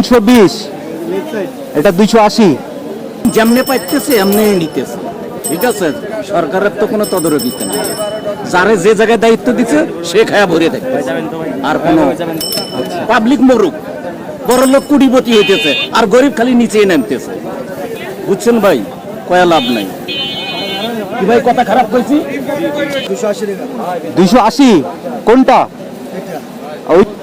তিনশো বিশ। এটা দুইশো আশি। যেমনে পাইতেছে এমনি নিতেছে। ঠিক আছে? সরকারের তো কোনো তদারকিতে নেই। যারে যে জায়গায় দায়িত্ব দিচ্ছে সে খায়া ভরে থাকবে। আর কোনো পাবলিক মরুক। বড় লোক কুড়িপতি হইতেছে আর গরিব খালি নিচে নামতেছে। বুঝছেন ভাই? কয়া লাভ নাই। কি ভাই কথা খারাপ কইছি? দুইশো আশি। কোনটা?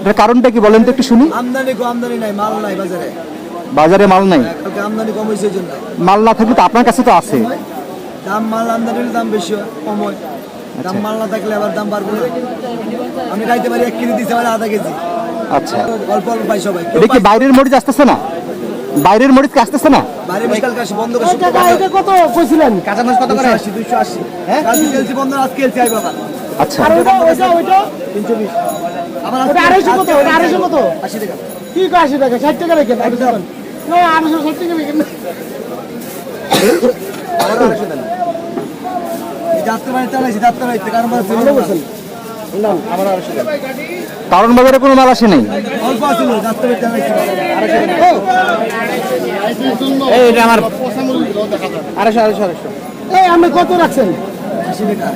ওইটার কারণটা কি বলেন তো একটু শুনি। আমদানি আমদানি নাই মাল নাই বাজারে। বাজারে মাল নাই? আমদানি কম হয়েছে জন্য। মাল না থাকলে তো আপনার কাছে তো আছে। দাম মাল আমদানি দাম বেশি হয় কম হয়। দাম মাল না থাকলে আবার দাম বাড়বে আমি খাইতে পারি এক কেজি দিতে পারি আধা কেজি। আচ্ছা। অল্প অল্প পাই সবাই। এটা কি বাইরের মরিচ আসতেছে না? বাইরের মরিচ কি আসতেছে না? বাইরে বেশ কালকে বন্ধ করে শুক্রবার। কত কইছিলেন? কাঁচা মাছ কত করে? আসি দুইশো আশি। হ্যাঁ? কালকে খেলছি বন্ধ আজকে খেলছি আই বাবা আচ্ছা। আর ওইটা ওইটা ওইটা? তিনশো বিশ। আবার ওটা আড়াইশো কত? ওটা আড়াইশো কত? আশি টাকা। কি কয় আশি টাকা? ষাট টাকা রেখেন না আড়াইশো টাকা রেখেন কারণ বাজারে কোনো মাল আসে নাই? আমার আড়াইশো আড়াইশো আড়াইশো। এই আপনি কত রাখছেন? আশি টাকা।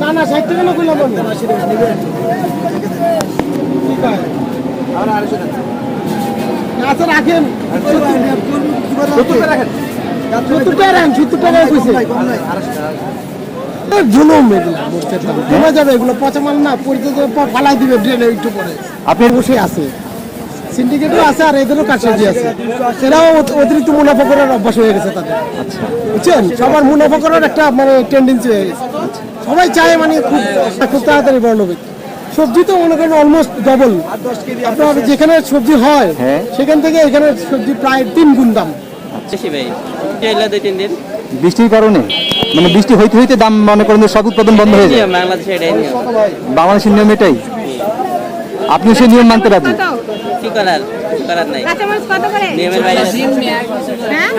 না না ষাট টাকা না কইলাম আমি আশি টাকা নেবেন কি কয়? আবার আড়াইশো দেন আচ্ছা রাখেন। সত্তর টাকা রাখেন সত্তর টাকা রাখেন সত্তর টাকা কইছে। জুলুম এগুলো কমে যাবে এগুলো পচা মাল না ফালাই দিবে ড্রেনে একটু পরে। আপনি বসে আছে। সিন্ডিকেটও আছে আর এদেরও কারসাজি আছে। সেটাও অতিরিক্ত মুনাফা করার অভ্যাস হয়ে গেছে তাদের। বুঝছেন? সবার মুনাফা করার একটা মানে টেন্ডেন্সি হয়ে গেছে। সবাই চায় মানে খুব খুব তাড়াতাড়ি বড় লোক। সবজি তো মনে করেন অলমোস্ট ডবল আপনার যেখানে সবজি হয় হ্যাঁ। সেখান থেকে এখানে সবজি প্রায় তিন গুণ দাম। বৃষ্টির কারণে? মানে বৃষ্টি হইতে হইতে দাম মনে করেন সব উৎপাদন বন্ধ হয়ে যায়। এটাই নিয়ম। বাংলাদেশের নিয়ম এটাই। আপনি সেই নিয়ম মানতে কি করার বাইরে। হ্যাঁ?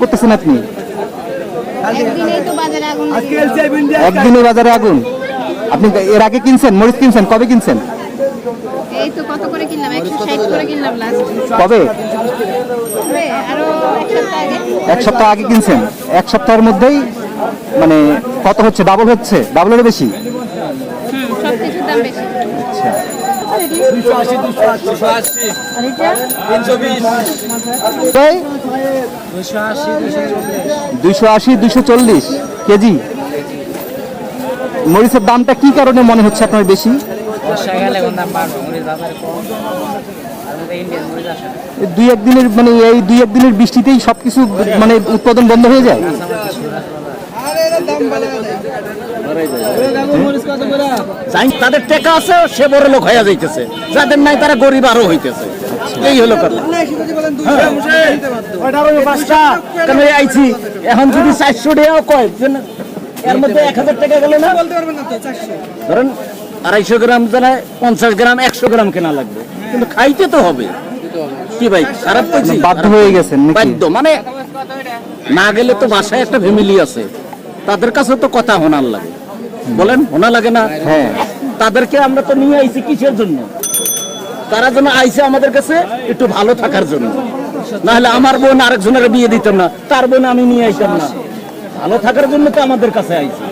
করতেছেন আপনি? একদিনে বাজারে আগুন? আপনি এর আগে কিনছেন? মরিচ কিনছেন? কবে কিনছেন? এই তো কত করে কিনলাম? একশো ষাট করে কিনলাম লাস্ট কবে? আরও এক সপ্তাহ আগে। কিনছেন? এক সপ্তাহের মধ্যেই? মানে কত হচ্ছে? ডাবল হচ্ছে? ডাবলের বেশি? কিছুর দাম বেশি। তাই দুইশো আশি দুশো চল্লিশ কেজি। মরিচের দামটা কি কারণে মনে হচ্ছে আপনার বেশি? দুই একদিনের মানে এই দুই একদিনের বৃষ্টিতেই সবকিছু মানে উৎপাদন বন্ধ হয়ে যায়? তাদের টাকা আছে সে বড় লোক হয়ে যাইতেছে। যাদের নাই তারা গরিব আরও হইতেছে। এই হলো কথা। কেন আইছি? এখন যদি চারশো টাকাও কয়? এর মধ্যে এক হাজার টাকা গেল না? ধরেন আড়াইশো গ্রাম জানায় পঞ্চাশ গ্রাম একশো গ্রাম কেনা লাগবে। কিন্তু খাইতে তো হবে। কি ভাই খারাপ বাধ্য হয়ে নাকি? বাধ্য। মানে না গেলে তো বাসায় একটা ফ্যামিলি আছে। তাদের কাছে তো কথা হোনার লাগে। বলেন ওনা লাগে না? হ্যাঁ। তাদেরকে আমরা তো নিয়ে আইছি কিসের জন্য? তারা যেন আইছে আমাদের কাছে একটু ভালো থাকার জন্য। না হলে আমার বোন আরেকজনের বিয়ে দিতাম না তার বোন আমি নিয়ে আইতাম না। ভালো থাকার জন্য তো আমাদের কাছে আইছে।